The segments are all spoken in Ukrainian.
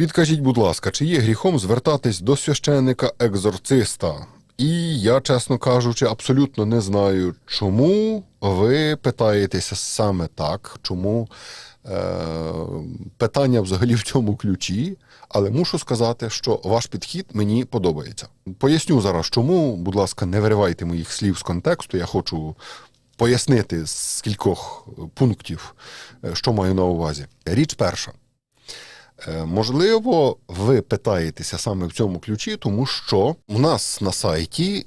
Підкажіть, будь ласка, чи є гріхом звертатись до священника екзорциста? І я, чесно кажучи, абсолютно не знаю, чому ви питаєтеся саме так, чому е, питання взагалі в цьому ключі, але мушу сказати, що ваш підхід мені подобається. Поясню зараз, чому, будь ласка, не виривайте моїх слів з контексту. Я хочу пояснити з кількох пунктів, е, що маю на увазі. Річ перша. Е, Можливо, ви питаєтеся саме в цьому ключі, тому що у нас на сайті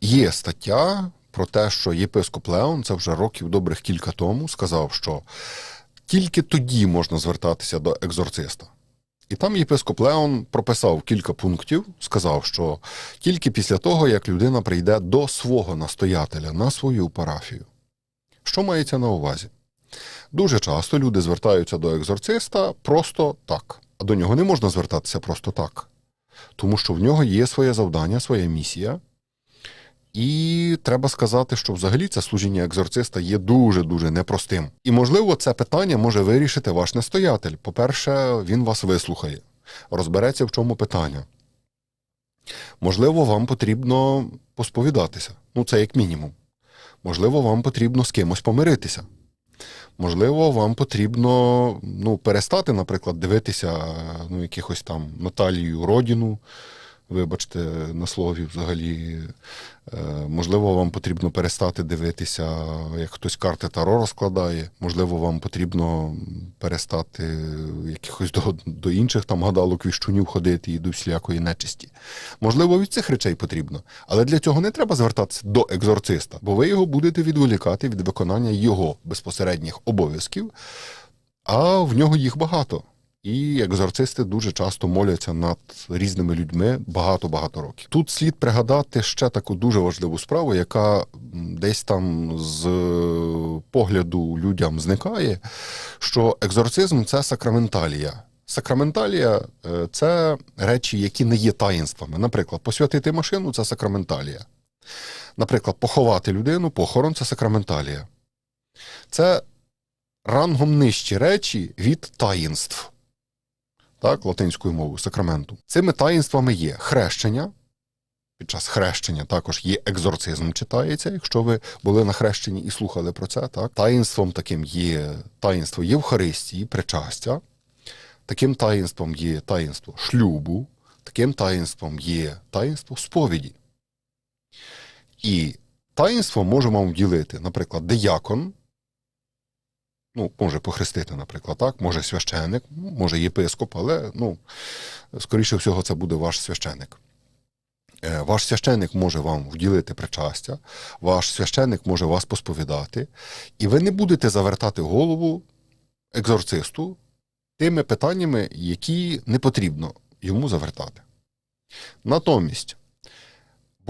є стаття про те, що єпископ Леон, це вже років добрих кілька тому, сказав, що тільки тоді можна звертатися до екзорциста. І там єпископ Леон прописав кілька пунктів, сказав, що тільки після того, як людина прийде до свого настоятеля на свою парафію. Що мається на увазі? Дуже часто люди звертаються до екзорциста просто так. А до нього не можна звертатися просто так. Тому що в нього є своє завдання, своя місія. І треба сказати, що взагалі це служіння екзорциста є дуже-дуже непростим. І, можливо, це питання може вирішити ваш настоятель. По-перше, він вас вислухає, розбереться, в чому питання. Можливо, вам потрібно посповідатися. Ну, це як мінімум. Можливо, вам потрібно з кимось помиритися. Можливо, вам потрібно ну, перестати, наприклад, дивитися ну, якихось там Наталію Родіну, вибачте, на слові взагалі. Е, можливо, вам потрібно перестати дивитися, як хтось карти Таро розкладає. Можливо, вам потрібно перестати якихось до, до інших там гадалок віщунів ходити і до всілякої нечисті. Можливо, від цих речей потрібно. Але для цього не треба звертатися до екзорциста, бо ви його будете відволікати від виконання його безпосередніх обов'язків, а в нього їх багато. І екзорцисти дуже часто моляться над різними людьми багато-багато років. Тут слід пригадати ще таку дуже важливу справу, яка десь там з е, погляду людям зникає, що екзорцизм це сакраменталія. Сакраменталія е, це речі, які не є таїнствами. Наприклад, посвятити машину це сакраменталія. Наприклад, поховати людину, похорон це сакраменталія. Це рангом нижчі речі від таїнств так, латинською мовою, сакраменту. Цими таїнствами є хрещення. Під час хрещення також є екзорцизм, читається, якщо ви були на хрещенні і слухали про це. Так? Таїнством таким є таїнство Євхаристії, причастя. Таким таїнством є таїнство шлюбу, таким таїнством є таїнство сповіді. І таїнство може вам вділити, наприклад, диякон, ну, може похрестити, наприклад, так, може священик, може єпископ, але ну, скоріше всього, це буде ваш священик. Е, Ваш священик може вам вділити причастя, ваш священик може вас посповідати, і ви не будете завертати голову екзорцисту тими питаннями, які не потрібно йому завертати. Натомість,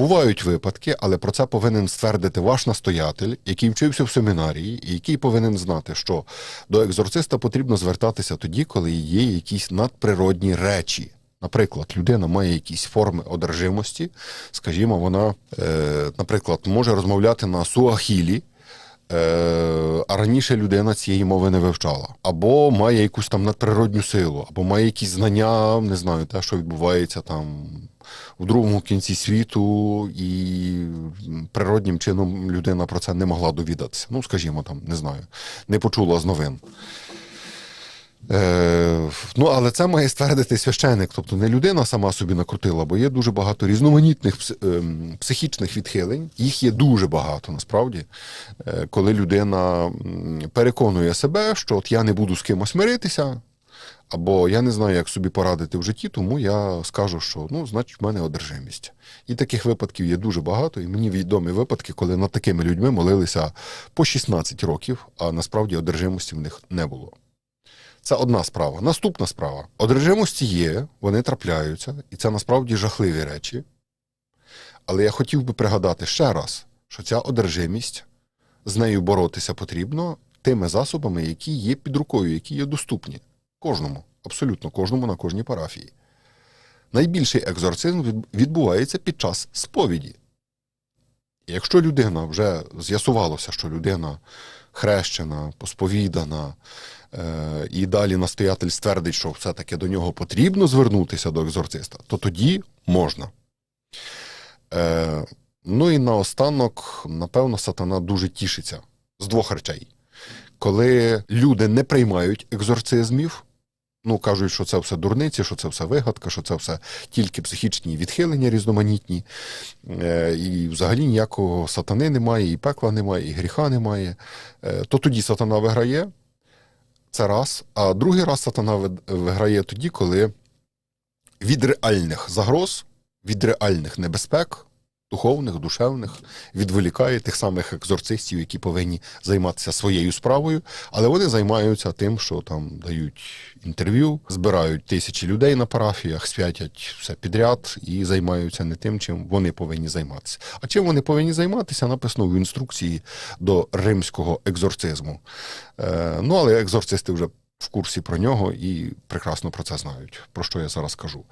Бувають випадки, але про це повинен ствердити ваш настоятель, який вчився в семінарії, і який повинен знати, що до екзорциста потрібно звертатися тоді, коли є якісь надприродні речі. Наприклад, людина має якісь форми одержимості, скажімо, вона, е, наприклад, може розмовляти на суахілі, а раніше людина цієї мови не вивчала, або має якусь там надприродню силу, або має якісь знання, не знаю, те, що відбувається там в другому кінці світу, і природнім чином людина про це не могла довідатися. Ну, скажімо, там, не знаю, не почула з новин. Е, ну, але це має ствердити священик, тобто не людина сама собі накрутила, бо є дуже багато різноманітних ем, психічних відхилень. Їх є дуже багато насправді. Е, коли людина переконує себе, що от я не буду з кимось миритися, або я не знаю, як собі порадити в житті, тому я скажу, що ну, значить, в мене одержимість. І таких випадків є дуже багато, і мені відомі випадки, коли над такими людьми молилися по 16 років, а насправді одержимості в них не було. Це одна справа. Наступна справа. Одержимості є, вони трапляються, і це насправді жахливі речі. Але я хотів би пригадати ще раз, що ця одержимість, з нею боротися потрібно тими засобами, які є під рукою, які є доступні. Кожному, абсолютно кожному на кожній парафії. Найбільший екзорцизм відбувається під час сповіді. Якщо людина вже з'ясувалося, що людина хрещена, посповідана, е, і далі настоятель ствердить, що все-таки до нього потрібно звернутися до екзорциста, то тоді можна. Е, ну і наостанок, напевно, сатана дуже тішиться з двох речей. Коли люди не приймають екзорцизмів, ну кажуть, що це все дурниці, що це все вигадка, що це все тільки психічні відхилення різноманітні, е, і взагалі ніякого сатани немає, і пекла немає, і гріха немає, е, то тоді сатана виграє. Це раз. А другий раз сатана виграє тоді, коли від реальних загроз, від реальних небезпек, духовних, душевних, відволікає тих самих екзорцистів, які повинні займатися своєю справою, але вони займаються тим, що там дають інтерв'ю, збирають тисячі людей на парафіях, святять все підряд і займаються не тим, чим вони повинні займатися. А чим вони повинні займатися, написано в інструкції до римського екзорцизму. Е, ну, але екзорцисти вже в курсі про нього і прекрасно про це знають, про що я зараз кажу.